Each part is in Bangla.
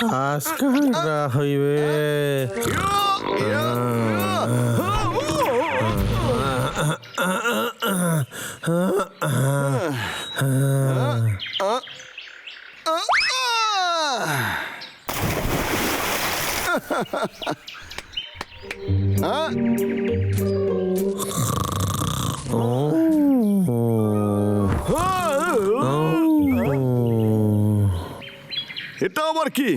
কাজ কাটা হইবে Hã? এটা আবার কি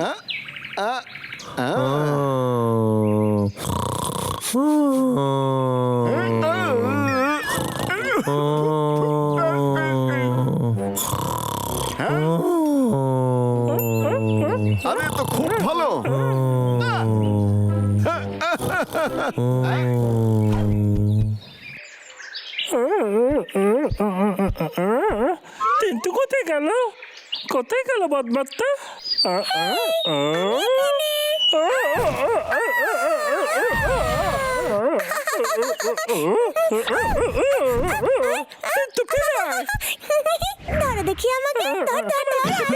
আ আ কিন্তু কোথায় গেল? কোথায় গেল বদমাত্তা। কিন্তু ধরো দেখি আমাকে। ধর ধর ধর।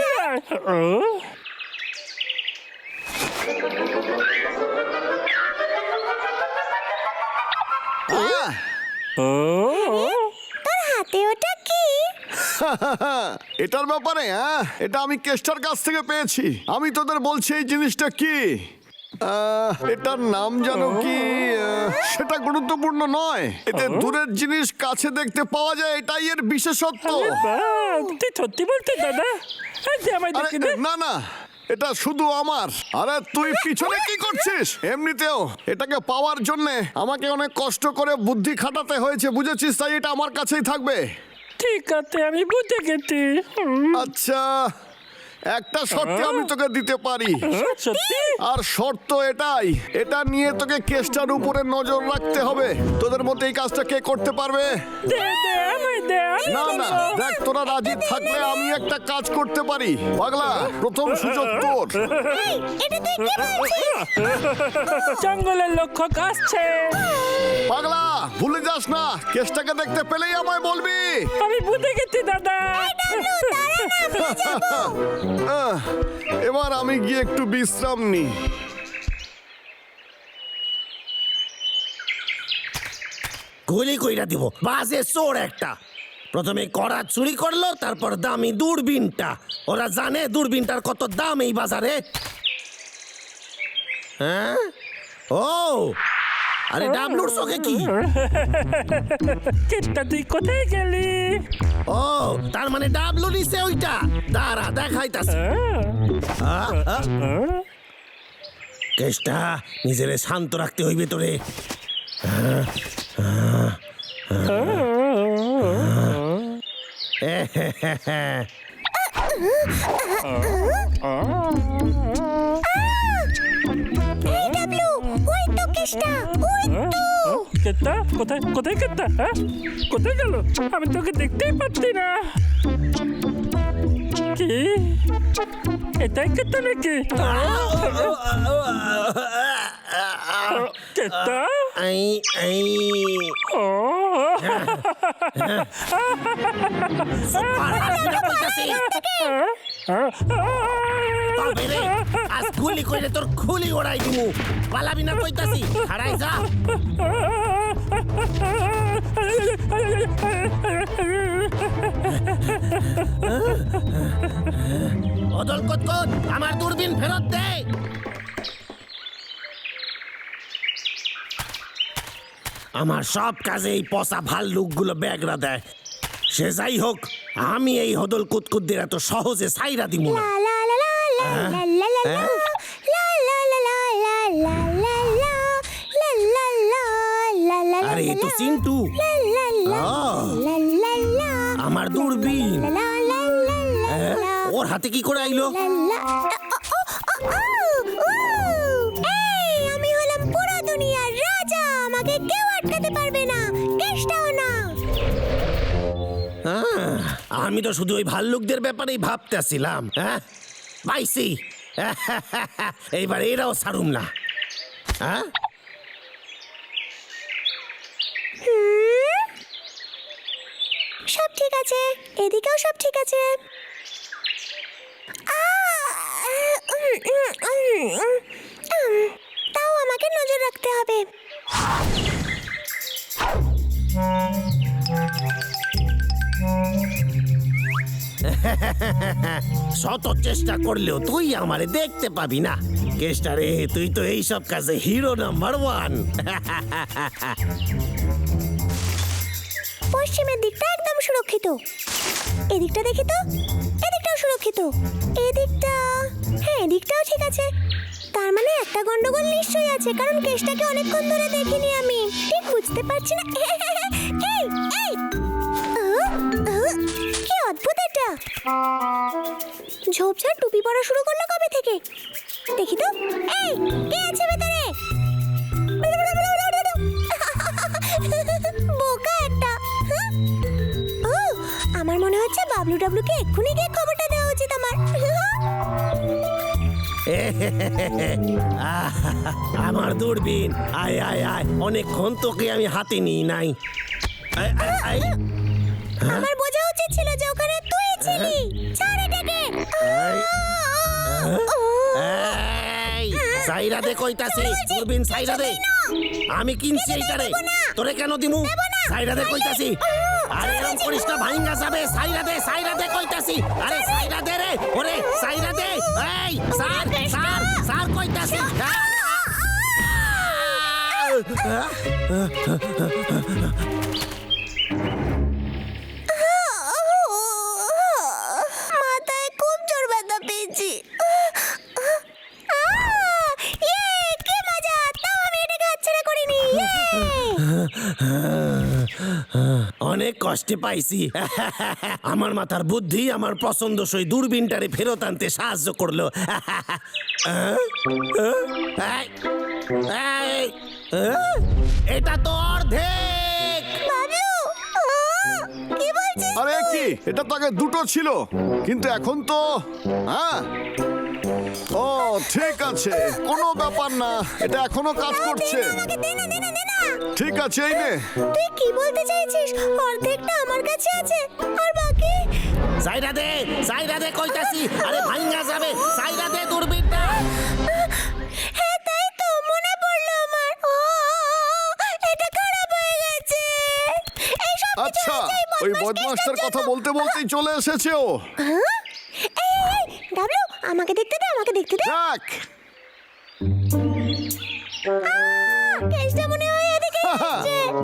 তোর হাতে ওটা কি? এটার ব্যাপারে হ্যাঁ এটা আমি কেস্টার কাছ থেকে পেয়েছি। আমি তোদের বলছি এই জিনিসটা কি? আহ, এটার নাম জানো কি আহ, সেটা গুরুত্বপূর্ণ নয়। এতে দূরের জিনিস কাছে দেখতে পাওয়া যায় এটাই এর বিশেষত্ব। বাহ, তুই সত্যি বলতে দাদা? আজ আমায় আরে, দেখে দে না না এটা শুধু আমার। আরে তুই পিছনে কি করছিস? এমনিতেও এটাকে পাওয়ার জন্য আমাকে অনেক কষ্ট করে বুদ্ধি খাটাতে হয়েছে বুঝেছিস? তাই এটা আমার কাছেই থাকবে। ঠিক আছে আমি বুঝে গেছি। আচ্ছা একটা শর্তে আমি তোকে দিতে পারি। সত্যি? আর শর্ত এটাই এটা নিয়ে তোকে কেসটার উপরে নজর রাখতে হবে। তোদের মধ্যে এই কাজটা কে করতে পারবে? দে দে আমায় দে আমি না না করব। দেখ তোরা রাজি থাকলে আমি একটা কাজ করতে পারি। পাগলা প্রথম সুযোগ তোর। এই, এটা তুই কি বলছিস? জঙ্গলের লক্ষ্য আসছে পাগলা ভুলে যাস না কেসটাকে দেখতে পেলেই আমায় বলবি। আমি বুঝে গেছি দাদা। এবার আমি গিয়ে একটু বিশ্রাম নিই। গুলি কইরা দিব, বাজে চোর একটা। প্রথমে করা চুরি করল, তারপর দামি দূরবীনটা। ওরা জানে দূরবীনটার কত দাম এই বাজারে। হ্যাঁ? ও! আরে ডাবলুর চোখে কি চিন্তা তুই কোথায় গেলি? ও তার মানে ডাবলু নিছে ওইটা। দাঁড়া দেখাইতাছে। কেষ্টা নিজেরে শান্ত রাখতে হইবে তোরে। এই ডাবলু ওই তো কেষ্টা। কেতা কোথায় কোথায় কেতা হ্যাঁ কোথায় গেল আমি তোকে দেখতেই পাচ্ছি না কি এটাই কেতা নাকি কেতা আই আই ও তবে রে? আজ তোর খুলি ওড়াই দিমু। পালাবি না কইতাছি। হারাই যা। অদল কতকত আমার দূরবীন ফেরত দে। আমার সব কাজে এই পচা ভালো লোকগুলো ব্যাগরা দেয়। সে যাই হোক, আমি এই হদল কুতকুদ্দের এত সহজে সাইরা দিব না। তো চিন্টু। আমার দূরবীন। হ্যাঁ? ওর হাতে কি করে আইলো? আমি হলাম পুরো দুনিয়ার রাজা। আমাকে কেউ আটকাতে পারবে না। কেষ্টাও না। আমি তো শুধু ওই ভাল্লুকদের ব্যাপারেই ভাবতেছিলাম হ্যাঁ? বাইসি। এইবার এরাও ছাড়ুম না হ্যাঁ সব ঠিক আছে। এদিকেও সব ঠিক আছে। তাও আমাকে নজর রাখতে হবে। শত চেষ্টা করলেও তুই আমারে দেখতে পাবি না। কেষ্টা রে তুই তো এইসব কাজে হিরো নাম্বার ওয়ান। পশ্চিমের দিকটা একদম সুরক্ষিত। এদিকটা দেখি তো? এদিকটাও সুরক্ষিত। এদিকটা? হ্যাঁ এদিকটাও ঠিক আছে। তার মানে একটা গন্ডগোল নিশ্চয়ই আছে, কারণ কেসটাকে অনেকক্ষণ ধরে দেখিনি আমি। ঠিক বুঝতে পারছি না। এই এই! কি অদ্ভুত এটা! ঝোপঝাড় টুপি পরা শুরু করল কবে থেকে? দেখি তো। এই, কে আছে ভেতরে? বাবলু ডাবলুকে এক্ষুনি গিয়ে খবরটা দেওয়া উচিত আমার। আমার দূরবীন। আয় আয় আয় অনেকক্ষণ তোকে আমি হাতে নিই নাই। আয়, আয়, আয়। আমার বোঝা উচিত ছিল যে ওখানে তুই ছিলি। ছাড় এটাকে। এই, এই, সাইরা দে কইতাছি। দূরবীন সাইরা দে। আমি কিনছি এইটারে। তোরে কেন দিমু? সাইরা দে কইতাছি। আরে এরকম করিস না ভাইঙ্গা যাবে সাইরা দে সাইরা দে কইতাছি আরে সাইরা দে রে ওরে সাইরা দে এই স্যার স্যার স্যার কইতাছি মাথায় খুব জোর ব্যথা পেয়েছি আহ! কি মজা! তাও আমি এটাকে হাতছাড়া করিনি। ইয়ে! কষ্টে পাইছি। আমার মাথার বুদ্ধি আমার পছন্দসই দূরবীনটারে ফেরত আনতে সাহায্য করল? এটা তো অর্ধেক! আরে কি? এটা তো আগে দুটো ছিল কিন্তু এখন তো হ্যাঁ ও ঠিক আছে কোনো ব্যাপার না এটা এখনও কাজ করছে। ঠিক আছে এই নে। তুই কি বলতে চাইছিস? অর্ধেকটা আমার কাছে আছে আর বাকি? সাইরা দে সাইরা দে কইতাছি। আরে ভাঙ্গা যাবে সাইরা দে দূরবীনটা হ্যাঁ তাই তো মনে পড়ল আমার। ও এটা খারাপ হয়ে গেছে। এই সব কিছু আচ্ছা হয়েছে এই ওই বদমাসটার কথা। বলতে বলতেই চলে এসেছে ও। হ্যাঁ? এই, এই, এই, ডাবলু আমাকে দেখতে দে আমাকে দেখতে দে।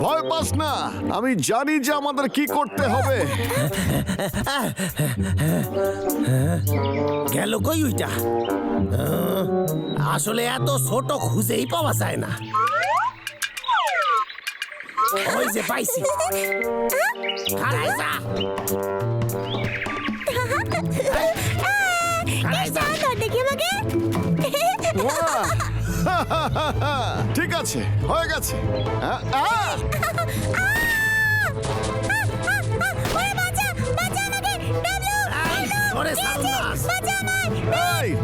ভয় পাস না। আমি জানি যে আমাদের কি করতে হবে। গেল কই ওইটা আসলে এত ছোট খুঁজেই পাওয়া যায় না। ওই যে পাইছি। কেসটা ধর দেখি আমাকে। আছে হয়ে গেছে।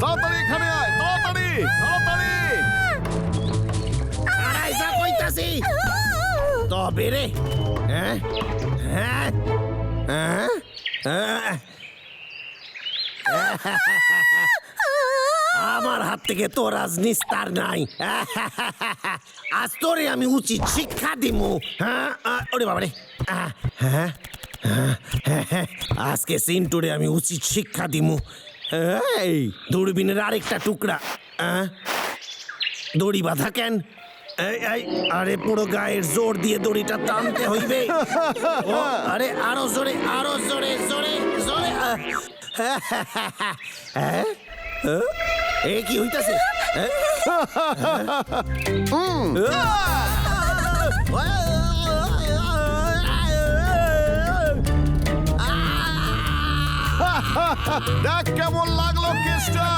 তাড়াতাড়ি এখানে আয় তাড়াতাড়ি তাড়াতাড়ি। তবে রে হ্যাঁ হ্যাঁ হ্যাঁ হ্যাঁ। আমার হাত থেকে তোর আজ নিস্তার নাই আজ তোরে আমি উচিত শিক্ষা দিমু হ্যাঁ ওরে বাবারে হ্যাঁ হ্যাঁ, হ্যাঁ, হ্যাঁ, আজকে সিন্টুরে আমি উচিত শিক্ষা দিমু এই দূরবীনের আরেকটা টুকরা আহ, দড়ি বাঁধা কেন আরে পুরো গায়ের জোর দিয়ে দড়িটা টানতে হইবে আরে আরও জোরে আরও জোরে জোরে জোরে হ্যাঁ? হ্যাঁ? এ কি হইতাছে? দেখ কেমন লাগল কেসটা।